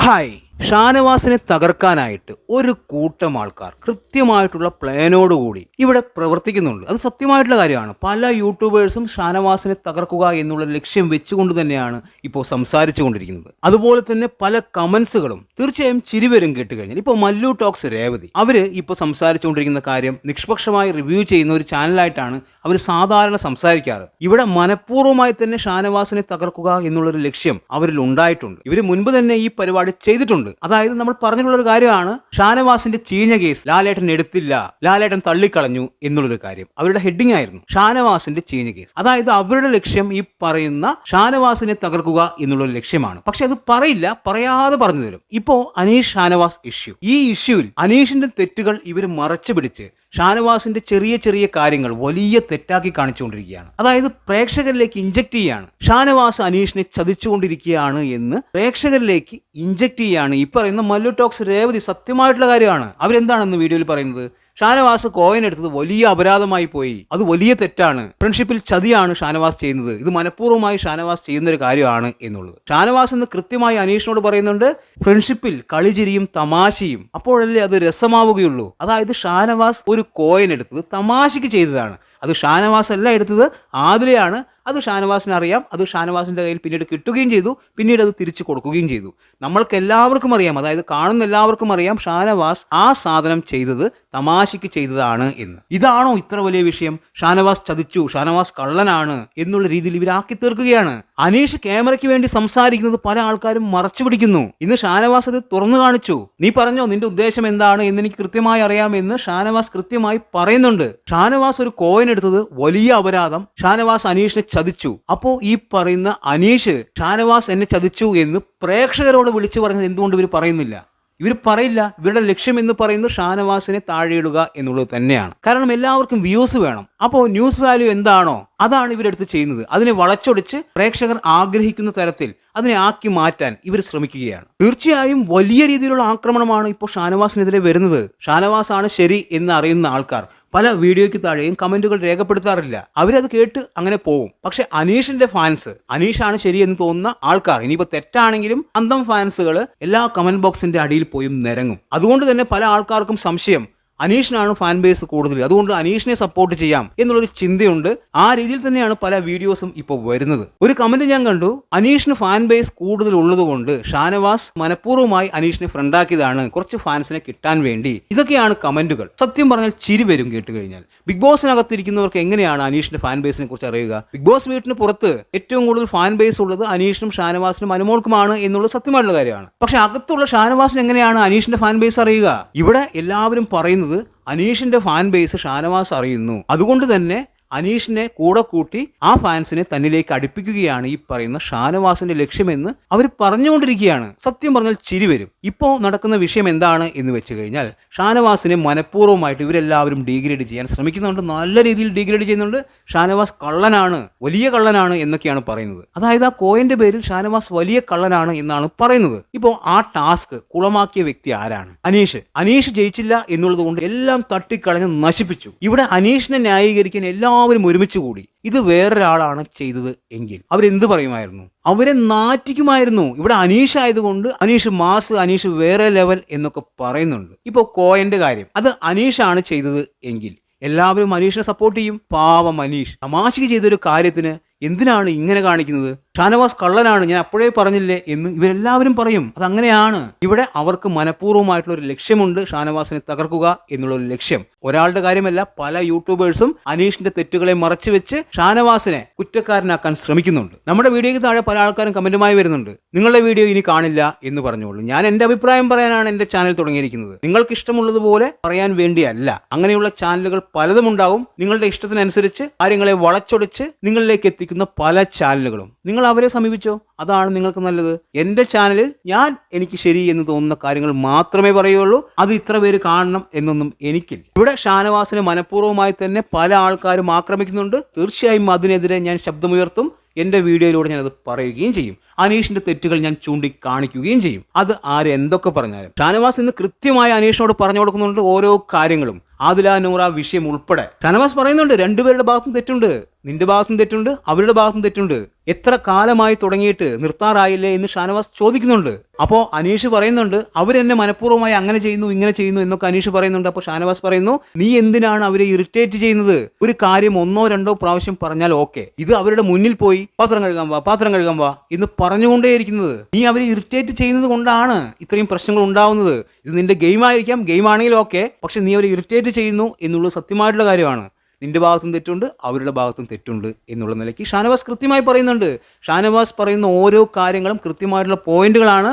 Hi. ഷാനവാസിനെ തകർക്കാനായിട്ട് ഒരു കൂട്ടം ആൾക്കാർ കൃത്യമായിട്ടുള്ള പ്ലാനോടുകൂടി ഇവിടെ പ്രവർത്തിക്കുന്നുണ്ട്. അത് സത്യമായിട്ടുള്ള കാര്യമാണ്. പല യൂട്യൂബേഴ്സും ഷാനവാസിനെ തകർക്കുക എന്നുള്ള ലക്ഷ്യം വെച്ചുകൊണ്ട് തന്നെയാണ് ഇപ്പോൾ സംസാരിച്ചു കൊണ്ടിരിക്കുന്നത് അതുപോലെ തന്നെ പല കമന്റ്സുകളും തീർച്ചയായും ചിരിവരും കേട്ട് കഴിഞ്ഞാൽ ഇപ്പോൾ മല്ലു ടോക്സ് രേവതി. അവർ ഇപ്പോൾ സംസാരിച്ചുകൊണ്ടിരിക്കുന്ന കാര്യം നിഷ്പക്ഷമായി റിവ്യൂ ചെയ്യുന്ന ഒരു ചാനലായിട്ടാണ് അവർ സാധാരണ സംസാരിക്കാറ്. ഇവിടെ മനഃപൂർവമായി തന്നെ ഷാനവാസിനെ തകർക്കുക എന്നുള്ളൊരു ലക്ഷ്യം അവരിൽ ഉണ്ടായിട്ടുണ്ട് ഇവർ മുൻപ് തന്നെ ഈ പരിപാടി ചെയ്തിട്ടുണ്ട്. അതായത് നമ്മൾ പറഞ്ഞിട്ടുള്ള ഒരു കാര്യമാണ് ഷാനവാസിന്റെ ചീഞ്ഞ കേസ് ലാലേട്ടൻ എടുത്തില്ല ലാലേട്ടൻ തള്ളിക്കളഞ്ഞു എന്നുള്ളൊരു കാര്യം. അവരുടെ ഹെഡിങ് ആയിരുന്നു ഷാനവാസിന്റെ ചീഞ്ഞ കേസ്. അതായത് അവരുടെ ലക്ഷ്യം ഈ പറയുന്ന ഷാനവാസിനെ തകർക്കുക എന്നുള്ളൊരു ലക്ഷ്യമാണ്. പക്ഷെ അത് പറയില്ല പറയാതെ പറഞ്ഞു തരും. ഇപ്പോ അനീഷ് ഷാനവാസ് ഇഷ്യൂ ഈ ഇഷ്യൂവിൽ അനീഷിന്റെ തെറ്റുകൾ ഇവർ മറച്ചു പിടിച്ച് ഷാനവാസിന്റെ ചെറിയ ചെറിയ കാര്യങ്ങൾ വലിയ തെറ്റാക്കി കാണിച്ചുകൊണ്ടിരിക്കുകയാണ്. അതായത് പ്രേക്ഷകരിലേക്ക് ഇഞ്ചക്ട് ചെയ്യാണ്. ഷാനവാസ് അനീഷിനെ ചതിച്ചുകൊണ്ടിരിക്കുകയാണ് എന്ന് പ്രേക്ഷകരിലേക്ക് ഇഞ്ചക്ട് ചെയ്യാണ്. ഈ പറയുന്ന മല്ലു ടോക്സ് രേവതി സത്യമായിട്ടുള്ള കാര്യമാണ്. അവരെന്താണെന്ന് വീഡിയോയിൽ പറയുന്നത്? ഷാനവാസ് കോയിൻ എടുത്തത് വലിയ അപരാധമായി പോയി. അത് വലിയ തെറ്റാണ്. ഫ്രണ്ട്ഷിപ്പിൽ ചതിയാണ് ഷാനവാസ് ചെയ്യുന്നത്. ഇത് മനഃപൂർവമായി ഷാനവാസ് ചെയ്യുന്ന ഒരു കാര്യമാണ് എന്നുള്ളത്. ഷാനവാസ് എന്ന് കൃത്യമായി അനീഷിനോട് പറയുന്നുണ്ട് ഫ്രണ്ട്ഷിപ്പിൽ കളിചിരിയും തമാശയും. അപ്പോഴല്ലേ അത് രസമാവുകയുള്ളൂ. അതായത് ഷാനവാസ് ഒരു കോയിൻ എടുത്തത് തമാശയ്ക്ക് ചെയ്തതാണ്. അത് ഷാനവാസ് അല്ല എടുത്തത് ആദിലയാണ് അത് ഷാനവാസിന് അറിയാം അത് ഷാനവാസിന്റെ കയ്യിൽ പിന്നീട് കിട്ടുകയും ചെയ്തു. പിന്നീട് അത് തിരിച്ചു കൊടുക്കുകയും ചെയ്തു. നമ്മൾക്ക് എല്ലാവർക്കും അറിയാം. അതായത് കാണുന്ന എല്ലാവർക്കും അറിയാം ഷാനവാസ് ആ സാധനം ചെയ്തത് തമാശയ്ക്ക് ചെയ്തതാണ് എന്ന്. ഇതാണോ ഇത്ര വലിയ വിഷയം? ഷാനവാസ് ചതിച്ചു. ഷാനവാസ് കള്ളനാണ് എന്നുള്ള രീതിയിൽ ഇവരാക്കി തീർക്കുകയാണ് അനീഷ് ക്യാമറയ്ക്ക് വേണ്ടി സംസാരിക്കുന്നത് പല ആൾക്കാരും മറച്ചു പിടിക്കുന്നു. ഇന്ന് ഷാനവാസ് അത് തുറന്നു കാണിച്ചു. നീ പറഞ്ഞോ നിന്റെ ഉദ്ദേശം എന്താണ് എന്ന് എനിക്ക് കൃത്യമായി അറിയാമെന്ന് ഷാനവാസ് കൃത്യമായി പറയുന്നുണ്ട്. ഷാനവാസ് ഒരു കോയിൻ എടുത്തത് വലിയ അപരാധം. ഷാനവാസ് അനീഷിനെ ചതിച്ചു. അപ്പോ ഈ പറയുന്ന അനീഷ് ഷാനവാസ് എന്നെ ചതിച്ചു എന്ന് പ്രേക്ഷകരോട് വിളിച്ചു പറഞ്ഞത് എന്തുകൊണ്ട് ഇവർ പറയുന്നില്ല? ഇവർ പറയില്ല. ഇവരുടെ ലക്ഷ്യം എന്ന് പറയുന്നത് ഷാനവാസിനെ താഴെയിടുക എന്നുള്ളത് തന്നെയാണ്. കാരണം എല്ലാവർക്കും വ്യൂസ് വേണം. അപ്പോൾ ന്യൂസ് വാല്യൂ എന്താണോ അതാണ് ഇവരെടുത്ത് ചെയ്യുന്നത്. അതിനെ വളച്ചൊടിച്ച് പ്രേക്ഷകർ ആഗ്രഹിക്കുന്ന തരത്തിൽ അതിനെ ആക്കി മാറ്റാൻ ഇവർ ശ്രമിക്കുകയാണ്. തീർച്ചയായും വലിയ രീതിയിലുള്ള ആക്രമണമാണ് ഇപ്പോൾ ഷാനവാസിനെതിരെ വരുന്നത്. ഷാനവാസ് ആണ് ശരി എന്ന് അറിയുന്ന ആൾക്കാർ. പല വീഡിയോയ്ക്ക് താഴെയും കമന്റുകൾ രേഖപ്പെടുത്താറില്ല. അവരത് കേട്ട് അങ്ങനെ പോവും. പക്ഷെ അനീഷിന്റെ ഫാൻസ് അനീഷാണ് ശരിയെന്ന് തോന്നുന്ന ആൾക്കാർ ഇനിയിപ്പോ തെറ്റാണെങ്കിലും അന്തം ഫാൻസുകൾ എല്ലാ കമന്റ് ബോക്സിന്റെ അടിയിൽ പോയും നിരങ്ങും. അതുകൊണ്ട് തന്നെ പല ആൾക്കാർക്കും സംശയം. അനീഷിനാണ് ഫാൻ ബേസ് കൂടുതൽ. അതുകൊണ്ട് അനീഷിനെ സപ്പോർട്ട് ചെയ്യാം എന്നുള്ളൊരു ചിന്തയുണ്ട്. ആ രീതിയിൽ തന്നെയാണ് പല വീഡിയോസും ഇപ്പോൾ വരുന്നത്. ഒരു കമന്റ് ഞാൻ കണ്ടു. അനീഷിന് ഫാൻ ബേസ് കൂടുതൽ ഉള്ളതുകൊണ്ട് ഷാനവാസ് മനഃപൂർവമായി അനീഷിനെ ഫ്രണ്ടാക്കിയതാണ് കുറച്ച് ഫാൻസിനെ കിട്ടാൻ വേണ്ടി. ഇതൊക്കെയാണ് കമന്റുകൾ സത്യം പറഞ്ഞാൽ ചിരി വരും കേട്ട് കഴിഞ്ഞാൽ. ബിഗ് ബോസിനകത്തിരിക്കുന്നവർക്ക് എങ്ങനെയാണ് അനീഷിന്റെ ഫാൻ ബേസിനെ കുറിച്ച് അറിയുക? ബിഗ് ബോസ് വീട്ടിന് പുറത്ത് ഏറ്റവും കൂടുതൽ ഫാൻ ബേസ് ഉള്ളത് അനീഷിനും ഷാനവാസിനും അനുമോൾക്കുമാണ് എന്നുള്ളത് സത്യമായിട്ടുള്ള കാര്യമാണ്. പക്ഷെ അകത്തുള്ള ഷാനവാസിന് എങ്ങനെയാണ് അനീഷിന്റെ ഫാൻ ബേസ് അറിയുക? ഇവിടെ എല്ലാവരും പറയുന്നത് അനീഷിന്റെ ഫാൻ ബേസ് ഷാനവാസ് അറിയുന്നു. അതുകൊണ്ട് തന്നെ അനീഷിനെ കൂടെ കൂട്ടി ആ ഫാൻസിനെ തന്നിലേക്ക് അടുപ്പിക്കുകയാണ് ഈ പറയുന്ന ഷാനവാസിന്റെ ലക്ഷ്യമെന്ന് അവർ പറഞ്ഞുകൊണ്ടിരിക്കുകയാണ്. സത്യം പറഞ്ഞാൽ ചിരി വരും. ഇപ്പോൾ നടക്കുന്ന വിഷയം എന്താണ് എന്ന് വെച്ച് കഴിഞ്ഞാൽ ഷാനവാസിനെ മനഃപൂർവമായിട്ട് ഇവരെല്ലാവരും ഡീഗ്രേഡ് ചെയ്യാൻ ശ്രമിക്കുന്നുണ്ട്. നല്ല രീതിയിൽ ഡീഗ്രേഡ് ചെയ്യുന്നുണ്ട്. ഷാനവാസ് കള്ളനാണ് വലിയ കള്ളനാണ് എന്നൊക്കെയാണ് പറയുന്നത്. അതായത് ആ കോയന്റെ പേരിൽ ഷാനവാസ് വലിയ കള്ളനാണ് എന്നാണ് പറയുന്നത്. ഇപ്പോൾ ആ ടാസ്ക് കുളമാക്കിയ വ്യക്തി ആരാണ്? അനീഷ്. അനീഷ് ജയിച്ചില്ല എന്നുള്ളത് കൊണ്ട് എല്ലാം തട്ടിക്കളഞ്ഞ് നശിപ്പിച്ചു. ഇവിടെ അനീഷിനെ ന്യായീകരിക്കാൻ എല്ലാവരും ഒരുമിച്ച് കൂടി. ഇത് വേറൊരാളാണ് ചെയ്തത് എങ്കിൽ. അവരെന്ത് പറയുമായിരുന്നു? അവരെ നാറ്റിക്കുമായിരുന്നു. ഇവിടെ അനീഷ് ആയതുകൊണ്ട് അനീഷ് മാസ് അനീഷ് വേറെ ലെവൽ എന്നൊക്കെ പറയുന്നുണ്ട്. ഇപ്പോൾ കോയന്റെ കാര്യം. അത് അനീഷാണ് ചെയ്തത് എങ്കിൽ. എല്ലാവരും അനീഷിനെ സപ്പോർട്ട് ചെയ്യും. പാവം അനീഷ്. തമാശയ്ക്ക് ചെയ്തൊരു കാര്യത്തിന് എന്തിനാണ് ഇങ്ങനെ കാണിക്കുന്നത്? ഷാനവാസ് കള്ളനാണ് ഞാൻ അപ്പോഴേ പറഞ്ഞില്ലേ എന്ന് ഇവരെല്ലാവരും പറയും. അത് അങ്ങനെയാണ് ഇവിടെ അവർക്ക് മനഃപൂർവമായിട്ടുള്ള ഒരു ലക്ഷ്യമുണ്ട് ഷാനവാസിനെ തകർക്കുക എന്നുള്ള ഒരു ലക്ഷ്യം. ഒരാളുടെ കാര്യമല്ല പല യൂട്യൂബേഴ്സും അനീഷിന്റെ തെറ്റുകളെ മറച്ചു വെച്ച് ഷാനവാസിനെ കുറ്റക്കാരനാക്കാൻ ശ്രമിക്കുന്നുണ്ട്. നമ്മുടെ വീഡിയോയ്ക്ക് താഴെ പല ആൾക്കാരും കമന്റുമായി വരുന്നുണ്ട്. നിങ്ങളുടെ വീഡിയോ ഇനി കാണില്ല എന്ന് പറഞ്ഞോളൂ ഞാൻ എന്റെ അഭിപ്രായം പറയാനാണ് എന്റെ ചാനൽ തുടങ്ങിയിരിക്കുന്നത്. നിങ്ങൾക്ക് ഇഷ്ടമുള്ളതുപോലെ പറയാൻ വേണ്ടിയല്ല. അങ്ങനെയുള്ള ചാനലുകൾ പലതും ഉണ്ടാവും നിങ്ങളുടെ ഇഷ്ടത്തിനനുസരിച്ച് കാര്യങ്ങളെ വളച്ചൊടിച്ച് നിങ്ങളിലേക്ക് എത്തിക്കുന്ന പല ചാനലുകളും. നിങ്ങൾ അവരെ സമീപിച്ചോ? അതാണ് നിങ്ങൾക്ക് നല്ലത്. എന്റെ ചാനലിൽ ഞാൻ എനിക്ക് ശരി എന്ന് തോന്നുന്ന കാര്യങ്ങൾ മാത്രമേ പറയുള്ളൂ. അത് ഇത്ര പേര് കാണണം എന്നൊന്നും എനിക്കില്ല. ഇവിടെ ഷാനവാസിനെ മനഃപൂർവമായി തന്നെ പല ആൾക്കാരും ആക്രമിക്കുന്നുണ്ട്. തീർച്ചയായും അതിനെതിരെ ഞാൻ ശബ്ദമുയർത്തും. എന്റെ വീഡിയോയിലൂടെ ഞാനത് പറയുകയും ചെയ്യും. അനീഷിന്റെ തെറ്റുകൾ ഞാൻ ചൂണ്ടിക്കാണിക്കുകയും ചെയ്യും. അത് ആര് എന്തൊക്കെ പറഞ്ഞാലും. ഷാനവാസ് ഇന്ന് കൃത്യമായി അനീഷിനോട് പറഞ്ഞു കൊടുക്കുന്നുണ്ട് ഓരോ കാര്യങ്ങളും. ആദില നൂറ വിഷയം ഉൾപ്പെടെ. ഷാനവാസ് പറയുന്നുണ്ട് രണ്ടുപേരുടെ ഭാഗത്തും തെറ്റുണ്ട്. നിന്റെ ഭാഗത്തും തെറ്റുണ്ട് അവരുടെ ഭാഗത്തും തെറ്റുണ്ട്. എത്ര കാലമായി തുടങ്ങിയിട്ട് നിർത്താറായില്ലേ? എന്ന് ഷാനവാസ് ചോദിക്കുന്നുണ്ട്. അപ്പോൾ അനീഷ് പറയുന്നുണ്ട് അവരെന്നെ മനഃപൂർവമായി അങ്ങനെ ചെയ്യുന്നു ഇങ്ങനെ ചെയ്യുന്നു എന്നൊക്കെ അനീഷ് പറയുന്നുണ്ട്. അപ്പോൾ ഷാനവാസ് പറയുന്നു നീ എന്തിനാണ് അവരെ ഇറിറ്റേറ്റ് ചെയ്യുന്നത്? ഒരു കാര്യം ഒന്നോ രണ്ടോ പ്രാവശ്യം പറഞ്ഞാൽ ഓക്കെ. ഇത് അവരുടെ മുന്നിൽ പോയി. പാത്രം കഴുകാൻ വാ പാത്രം കഴുകാൻ വാ എന്ന് പറഞ്ഞുകൊണ്ടേയിരിക്കുന്നത് നീ അവരെ ഇറിറ്റേറ്റ് ചെയ്യുന്നത് കൊണ്ടാണ് ഇത്രയും പ്രശ്നങ്ങൾ ഉണ്ടാവുന്നത്. ഇത് നിന്റെ ഗെയിം ആയിരിക്കാം ഗെയിം ആണെങ്കിലും ഓക്കെ പക്ഷെ നീ അവരെ ഇറിറ്റേറ്റ് ചെയ്യുന്നു എന്നുള്ളത് സത്യമായിട്ടുള്ള കാര്യമാണ്. നിന്റെ ഭാഗത്തും തെറ്റുണ്ട് അവരുടെ ഭാഗത്തും തെറ്റുണ്ട് എന്നുള്ള നിലയ്ക്ക് ഷാനവാസ് കൃത്യമായി പറയുന്നുണ്ട്. ഷാനവാസ് പറയുന്ന ഓരോ കാര്യങ്ങളും കൃത്യമായിട്ടുള്ള പോയിന്റുകളാണ്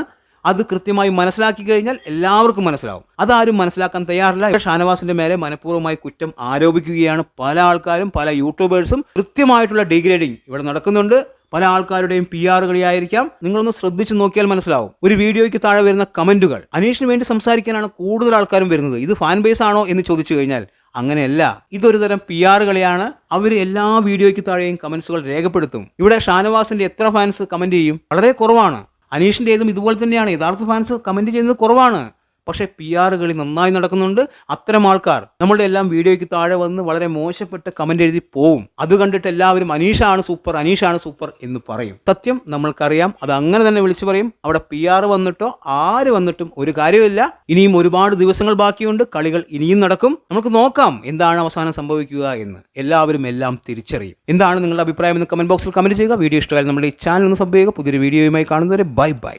അത് കൃത്യമായി മനസ്സിലാക്കി കഴിഞ്ഞാൽ എല്ലാവർക്കും മനസ്സിലാവും. അതാരും മനസ്സിലാക്കാൻ തയ്യാറില്ല. ഷാനവാസിന്റെ മേലെ മനഃപൂർവമായി കുറ്റം ആരോപിക്കുകയാണ്. പല ആൾക്കാരും പല യൂട്യൂബേഴ്സും കൃത്യമായിട്ടുള്ള ഡിഗ്രേഡിങ് ഇവിടെ നടക്കുന്നുണ്ട്. പല ആൾക്കാരുടെയും പി ആർ കളിയായിരിക്കാം. നിങ്ങളൊന്ന് ശ്രദ്ധിച്ചു നോക്കിയാൽ മനസ്സിലാവും. ഒരു വീഡിയോയ്ക്ക് താഴെ വരുന്ന കമന്റുകൾ. അനീഷിന് വേണ്ടി സംസാരിക്കാനാണ് കൂടുതൽ ആൾക്കാരും വരുന്നത്. ഇത് ഫാൻ ബേസ് ആണോ എന്ന് ചോദിച്ചു കഴിഞ്ഞാൽ അങ്ങനെയല്ല. ഇതൊരു തരം പി കളിയാണ്. അവർ എല്ലാ വീഡിയോയ്ക്ക് താഴെയും കമന്റ്സുകൾ രേഖപ്പെടുത്തും. ഇവിടെ ഷാനവാസിന്റെ എത്ര ഫാൻസ് കമന്റ് ചെയ്യും? വളരെ കുറവാണ്. അനീഷിന്റെ ഏതും ഇതുപോലെ തന്നെയാണ്. യഥാർത്ഥ ഫാൻസ് കമന്റ് ചെയ്യുന്നത് കുറവാണ്. പക്ഷേ പി ആർ കളി നന്നായി നടക്കുന്നുണ്ട്. അത്തരം ആൾക്കാർ നമ്മളുടെ എല്ലാം വീഡിയോയ്ക്ക് താഴെ വന്ന് വളരെ മോശപ്പെട്ട കമന്റ് എഴുതി പോവും. അത് കണ്ടിട്ട് എല്ലാവരും അനീഷാണ് സൂപ്പർ അനീഷാണ് സൂപ്പർ എന്ന് പറയും. സത്യം നമ്മൾക്കറിയാം. അത് അങ്ങനെ തന്നെ വിളിച്ചു പറയും. അവിടെ പി ആർ വന്നിട്ടോ ആര് വന്നിട്ടും ഒരു കാര്യമില്ല ഇനിയും ഒരുപാട് ദിവസങ്ങൾ ബാക്കിയുണ്ട്. കളികൾ ഇനിയും നടക്കും. നമുക്ക് നോക്കാം എന്താണ് അവസാനം സംഭവിക്കുക എന്ന്. എല്ലാവരും എല്ലാം തിരിച്ചറിയും. എന്താണ് നിങ്ങളുടെ അഭിപ്രായം എന്ന് കമന്റ് ബോക്സിൽ കമന്റ് ചെയ്യുക. വീഡിയോ ഇഷ്ടമായാലും നമ്മുടെ ഈ ചാനൽ ഒന്ന് സബ് ചെയ്യുക. പുതിയൊരു വീഡിയോയുമായി കാണുന്നവരെ ബൈ ബൈ